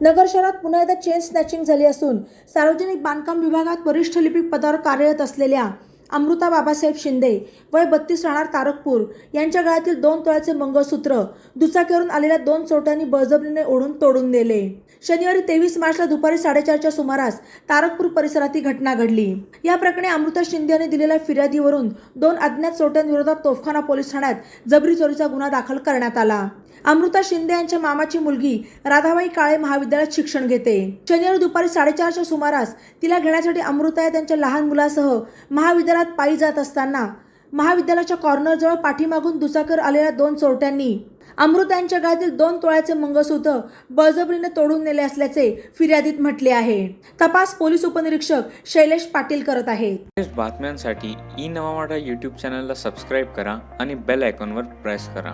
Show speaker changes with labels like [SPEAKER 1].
[SPEAKER 1] नगर शहरात पुन्हा एकदा चेन स्नॅचिंग झाली असून सार्वजनिक बांधकाम विभागात वरिष्ठ लिपिक पदावर कार्यरत असलेल्या अमृता बाबासाहेब शिंदे वय बत्तीस राहणार तारकपूर यांच्या गळ्यातील दोन तोळ्याचे मंगळसूत्र दुचाकीवरून आलेल्या दोन चोरट्यांनी बळजबरीने ओढून तोडून दिले शनिवारी तेवीस मार्चला दुपारी साडेचारच्या सुमारास तारकपूर परिसरात ही घटना घडली. या प्रकरणी अमृता शिंदे यांनी दिलेल्या फिर्यादीवरून दोन अज्ञात चोरट्यांविरोधात तोफखाना पोलीस ठाण्यात जबरी चोरीचा गुन्हा दाखल करण्यात आला. अमृता शिंदे यांच्या मामाची मुलगी राधाबाई काळे महाविद्यालयात शिक्षण घेते. शनिवारी दुपारी साडेचारच्या सुमारास तिला घेण्यासाठी अमृता या त्यांच्या लहान मुलासह महाविद्यालयात पायी जात असताना महाविद्यालयाच्या कॉर्नरजवळ पाठीमागून दुचाकीवर आलेल्या दोन चोरट्यांनी अमृता यांच्या गळ्यातील दोन तोळ्याचे मंगळसूत्र बळजबरीने तोडून नेले असल्याचे फिर्यादीत म्हटले आहे. तपास पोलीस उपनिरीक्षक शैलेश पाटील करत आहेत.
[SPEAKER 2] बातम्यांसाठी ई नवा मराठा यूट्यूब चॅनलला सबस्क्राईब करा आणि बेल आयकॉनवर प्रेस करा.